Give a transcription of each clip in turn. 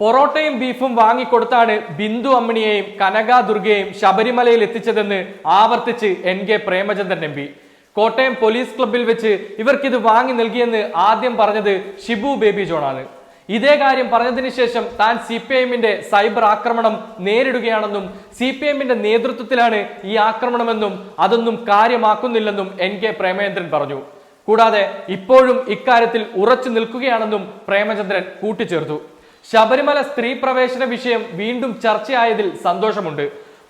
പൊറോട്ടയും ബീഫും വാങ്ങിക്കൊടുത്താണ് ബിന്ദു അമ്മിണിയെയും കനക ദുർഗയെയും ശബരിമലയിൽ എത്തിച്ചതെന്ന് ആവർത്തിച്ച് N K Premachandran M P. Kottayam police ക്ലബിൽ വെച്ച് ഇവർക്കിത് വാങ്ങി നൽകിയെന്ന് ആദ്യം പറഞ്ഞത് ഷിബു ബേബി ജോണാണ്. ഇതേ കാര്യം പറഞ്ഞതിന് ശേഷം താൻ സി പി എമ്മിന്റെ സൈബർ ആക്രമണം നേരിടുകയാണെന്നും സി പി എമ്മിന്റെ നേതൃത്വത്തിലാണ് ഈ ആക്രമണമെന്നും അതൊന്നും കാര്യമാക്കുന്നില്ലെന്നും എൻ കെ പ്രേമചന്ദ്രൻ പറഞ്ഞു. കൂടാതെ ഇപ്പോഴും ഇക്കാര്യത്തിൽ ഉറച്ചു നിൽക്കുകയാണെന്നും പ്രേമചന്ദ്രൻ കൂട്ടിച്ചേർത്തു. ശബരിമല സ്ത്രീ പ്രവേശന വിഷയം വീണ്ടും ചർച്ചയായതിൽ സന്തോഷമുണ്ട്.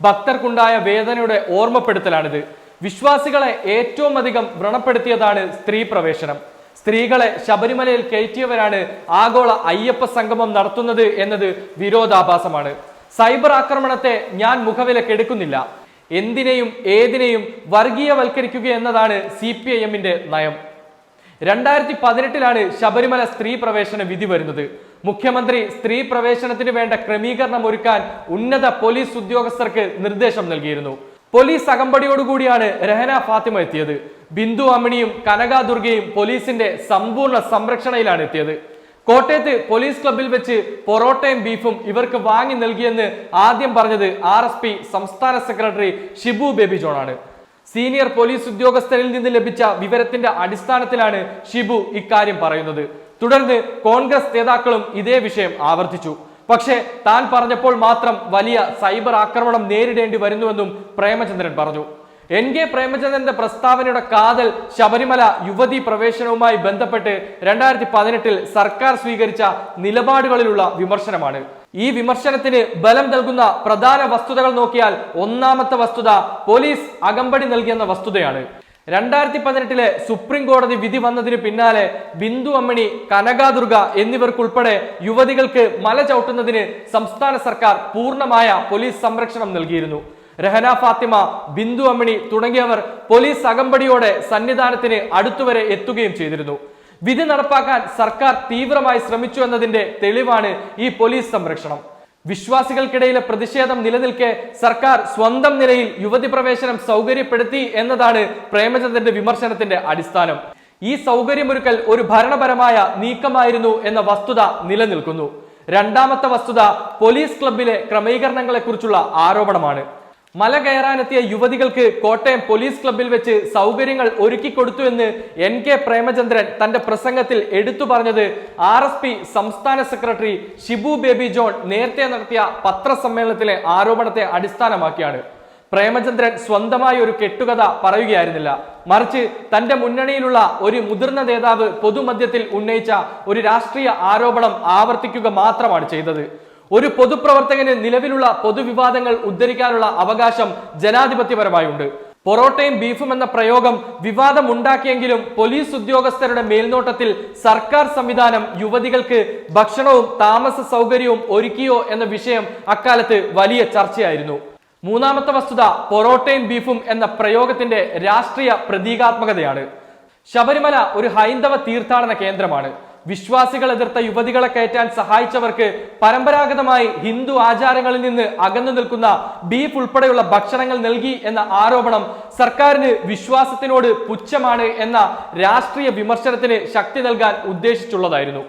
ഭക്തർക്കുണ്ടായ വേദനയുടെ ഓർമ്മപ്പെടുത്തലാണിത്. വിശ്വാസികളെ ഏറ്റവും അധികം വ്രണപ്പെടുത്തിയതാണ് സ്ത്രീ പ്രവേശനം. സ്ത്രീകളെ ശബരിമലയിൽ കയറ്റിയവരാണ് ആഗോള അയ്യപ്പ സംഗമം നടത്തുന്നത് എന്നത് വിരോധാഭാസമാണ്. സൈബർ ആക്രമണത്തെ ഞാൻ മുഖവിലക്കെടുക്കുന്നില്ല എന്തിനേയും ഏതിനേയും വർഗീയവൽക്കരിക്കുക എന്നതാണ് സി പി ഐ എമ്മിന്റെ നയം. രണ്ടായിരത്തി പതിനെട്ടിലാണ് ശബരിമല സ്ത്രീ പ്രവേശന വിധി വരുന്നത്. മുഖ്യമന്ത്രി സ്ത്രീ പ്രവേശനത്തിന് വേണ്ട ക്രമീകരണം ഒരുക്കാൻ ഉന്നത പോലീസ് ഉദ്യോഗസ്ഥർക്ക് നിർദ്ദേശം നൽകിയിരുന്നു. പോലീസ് അകമ്പടിയോടുകൂടിയാണ് രഹന ഫാത്തിമ എത്തിയത്. ബിന്ദു അമ്മിണിയും കനക ദുർഗയും പോലീസിന്റെ സമ്പൂർണ സംരക്ഷണയിലാണ് എത്തിയത്. കോട്ടയത്ത് പോലീസ് ക്ലബിൽ വെച്ച് പൊറോട്ടയും ബീഫും ഇവർക്ക് വാങ്ങി നൽകിയെന്ന് ആദ്യം പറഞ്ഞത് ആർ സംസ്ഥാന സെക്രട്ടറി ഷിബു ബേബി ജോണാണ് സീനിയർ പോലീസ് ഉദ്യോഗസ്ഥരിൽ നിന്ന് ലഭിച്ച വിവരത്തിന്റെ അടിസ്ഥാനത്തിലാണ് ഷിബു ഇക്കാര്യം പറയുന്നത്. തുടർന്ന് കോൺഗ്രസ് നേതാക്കളും ഇതേ വിഷയം ആവർത്തിച്ചു. പക്ഷേ താൻ പറഞ്ഞപ്പോൾ മാത്രം വലിയ സൈബർ ആക്രമണം നേരിടേണ്ടി വരുന്നുവെന്നും പ്രേമചന്ദ്രൻ പറഞ്ഞു. എൻ കെ പ്രേമചന്ദ്രന്റെ പ്രസ്താവനയുടെ കാതൽ ശബരിമല യുവതി പ്രവേശനവുമായി ബന്ധപ്പെട്ട് രണ്ടായിരത്തി പതിനെട്ടിൽ സർക്കാർ സ്വീകരിച്ച നിലപാടുകളിലുള്ള വിമർശനമാണ്. ഈ വിമർശനത്തിന് ബലം നൽകുന്ന പ്രധാന വസ്തുതകൾ നോക്കിയാൽ ഒന്നാമത്തെ വസ്തുത പോലീസ് അകമ്പടി നൽകിയെന്ന വസ്തുതയാണ്. രണ്ടായിരത്തി പതിനെട്ടിലെ സുപ്രീം കോടതി വിധി വന്നതിന് പിന്നാലെ ബിന്ദു അമ്മണി കനകാദുർഗ എന്നിവർക്കുൾപ്പെടെ യുവതികൾക്ക് മല ചവിട്ടുന്നതിന് സംസ്ഥാന സർക്കാർ പൂർണമായ പോലീസ് സംരക്ഷണം നൽകിയിരുന്നു. രഹന ഫാത്തിമ ബിന്ദു അമ്മിണി തുടങ്ങിയവർ പോലീസ് അകമ്പടിയോടെ സന്നിധാനത്തിന് അടുത്തുവരെ എത്തുകയും ചെയ്തിരുന്നു. വിധി നടപ്പാക്കാൻ സർക്കാർ തീവ്രമായി ശ്രമിച്ചു എന്നതിന്റെ തെളിവാണ് ഈ പോലീസ് സംരക്ഷണം. വിശ്വാസികൾക്കിടയിലെ പ്രതിഷേധം നിലനിൽക്കെ സർക്കാർ സ്വന്തം നിലയിൽ യുവതി പ്രവേശനം സൗകര്യപ്പെടുത്തി എന്നതാണ് പ്രേമചന്ദ്രന്റെ വിമർശനത്തിന്റെ അടിസ്ഥാനം. ഈ സൗകര്യമൊരുക്കൽ ഒരു ഭരണപരമായ നീക്കമായിരുന്നു എന്ന വസ്തുത നിലനിൽക്കുന്നു. രണ്ടാമത്തെ വസ്തുത പോലീസ് ക്ലബിലെ ക്രമീകരണങ്ങളെക്കുറിച്ചുള്ള ആരോപണമാണ്. മല കയറാനെത്തിയ യുവതികൾക്ക് കോട്ടയം പോലീസ് ക്ലബിൽ വെച്ച് സൗകര്യങ്ങൾ ഒരുക്കി കൊടുത്തു എന്ന് എൻ കെ പ്രേമചന്ദ്രൻ തന്റെ പ്രസംഗത്തിൽ എടുത്തു പറഞ്ഞത് ആർ എസ് പി സംസ്ഥാന സെക്രട്ടറി ഷിബു ബേബി ജോൺ നേരത്തെ നടത്തിയ പത്രസമ്മേളനത്തിലെ ആരോപണത്തെ അടിസ്ഥാനമാക്കിയാണ്. പ്രേമചന്ദ്രൻ സ്വന്തമായി ഒരു കെട്ടുകഥ പറയുകയായിരുന്നില്ല. മറിച്ച് തന്റെ മുന്നണിയിലുള്ള ഒരു മുതിർന്ന നേതാവ് പൊതുമധ്യത്തിൽ ഉന്നയിച്ച ഒരു രാഷ്ട്രീയ ആരോപണം ആവർത്തിക്കുക മാത്രമാണ് ചെയ്തത്. ഒരു പൊതുപ്രവർത്തകന് നിലവിലുള്ള പൊതുവിവാദങ്ങൾ ഉദ്ധരിക്കാനുള്ള അവകാശം ജനാധിപത്യപരമായുണ്ട്. പൊറോട്ടയും ബീഫും എന്ന പ്രയോഗം വിവാദം ഉണ്ടാക്കിയെങ്കിലും പോലീസ് ഉദ്യോഗസ്ഥരുടെ മേൽനോട്ടത്തിൽ സർക്കാർ സംവിധാനം യുവതികൾക്ക് ഭക്ഷണവും താമസ സൗകര്യവും ഒരുക്കിയോ എന്ന വിഷയം അക്കാലത്ത് വലിയ ചർച്ചയായിരുന്നു. മൂന്നാമത്തെ വസ്തുത പൊറോട്ടയും ബീഫും എന്ന പ്രയോഗത്തിന്റെ രാഷ്ട്രീയ പ്രതീകാത്മകതയാണ്. ശബരിമല ഒരു ഹൈന്ദവ തീർത്ഥാടന കേന്ദ്രമാണ്. വിശ്വാസികൾ എതിർത്ത യുവതികളെ കയറ്റാൻ സഹായിച്ചവർക്ക് പരമ്പരാഗതമായി ഹിന്ദു ആചാരങ്ങളിൽ നിന്ന് അകന്നു നിൽക്കുന്ന ബീഫ് ഉൾപ്പെടെയുള്ള ഭക്ഷണങ്ങൾ നൽകി എന്ന ആരോപണം സർക്കാരിന് വിശ്വാസത്തിനോട് പുച്ഛമാണ് എന്ന രാഷ്ട്രീയ വിമർശനത്തിന് ശക്തി നൽകാൻ ഉദ്ദേശിച്ചുള്ളതായിരുന്നു.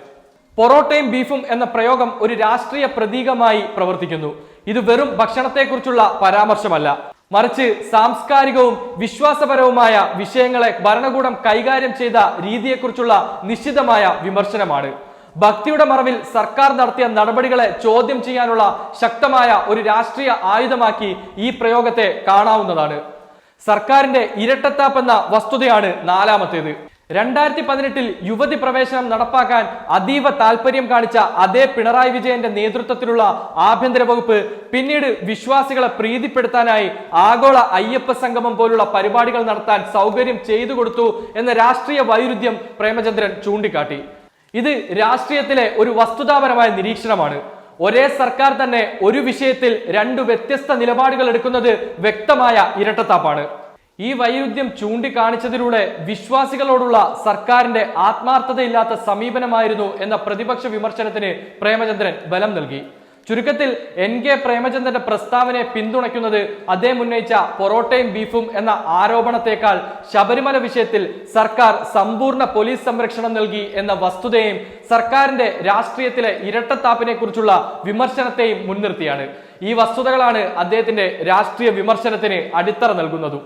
പൊറോട്ടയും ബീഫും എന്ന പ്രയോഗം ഒരു രാഷ്ട്രീയ പ്രതീകമായി പ്രവർത്തിക്കുന്നു. ഇത് വെറും ഭക്ഷണത്തെക്കുറിച്ചുള്ള പരാമർശമല്ല. മറിച്ച് സാംസ്കാരികവും വിശ്വാസപരവുമായ വിഷയങ്ങളെ ഭരണകൂടം കൈകാര്യം ചെയ്ത രീതിയെക്കുറിച്ചുള്ള നിശ്ചിതമായ വിമർശനമാണ്. ഭക്തിയുടെ മറവിൽ സർക്കാർ നടത്തിയ നടപടികളെ ചോദ്യം ചെയ്യാനുള്ള ശക്തമായ ഒരു രാഷ്ട്രീയ ആയുധമാക്കി ഈ പ്രയോഗത്തെ കാണാവുന്നതാണ്. സർക്കാരിന്റെ ഇരട്ടത്താപ്പെന്ന വസ്തുതയാണ് നാലാമത്തേത്. രണ്ടായിരത്തി പതിനെട്ടിൽ യുവതി പ്രവേശനം നടപ്പാക്കാൻ അതീവ താല്പര്യം കാണിച്ച അതേ പിണറായി വിജയന്റെ നേതൃത്വത്തിലുള്ള ആഭ്യന്തര വകുപ്പ് പിന്നീട് വിശ്വാസികളെ പ്രീതിപ്പെടുത്താനായി ആഗോള അയ്യപ്പ സംഗമം പോലുള്ള പരിപാടികൾ നടത്താൻ സൗകര്യം ചെയ്തു കൊടുത്തു എന്ന രാഷ്ട്രീയ വൈരുദ്ധ്യം പ്രേമചന്ദ്രൻ ചൂണ്ടിക്കാട്ടി. ഇത് രാഷ്ട്രീയത്തിലെ ഒരു വസ്തുതാപരമായ നിരീക്ഷണമാണ്. ഒരേ സർക്കാർ തന്നെ ഒരു വിഷയത്തിൽ രണ്ടു വ്യത്യസ്ത നിലപാടുകൾ എടുക്കുന്നത് വ്യക്തമായ ഇരട്ടത്താപ്പാണ്. ഈ വൈരുദ്ധ്യം ചൂണ്ടിക്കാണിച്ചതിലൂടെ വിശ്വാസികളോടുള്ള സർക്കാരിന്റെ ആത്മാർത്ഥതയില്ലാത്ത സമീപനമായിരുന്നു എന്ന പ്രതിപക്ഷ വിമർശനത്തിന് പ്രേമചന്ദ്രൻ ബലം നൽകി. ചുരുക്കത്തിൽ എൻ കെ പ്രേമചന്ദ്രന്റെ പ്രസ്താവനയെ പിന്തുണയ്ക്കുന്നത് അദ്ദേഹം ഉന്നയിച്ച പൊറോട്ടയും ബീഫും എന്ന ആരോപണത്തെക്കാൾ ശബരിമല വിഷയത്തിൽ സർക്കാർ സമ്പൂർണ പോലീസ് സംരക്ഷണം നൽകി എന്ന വസ്തുതയെയും സർക്കാരിന്റെ രാഷ്ട്രീയത്തിലെ ഇരട്ടത്താപ്പിനെ കുറിച്ചുള്ള വിമർശനത്തെയും മുൻനിർത്തിയാണ്. ഈ വസ്തുതകളാണ് അദ്ദേഹത്തിന്റെ രാഷ്ട്രീയ വിമർശനത്തിന് അടിത്തറ നൽകുന്നതും.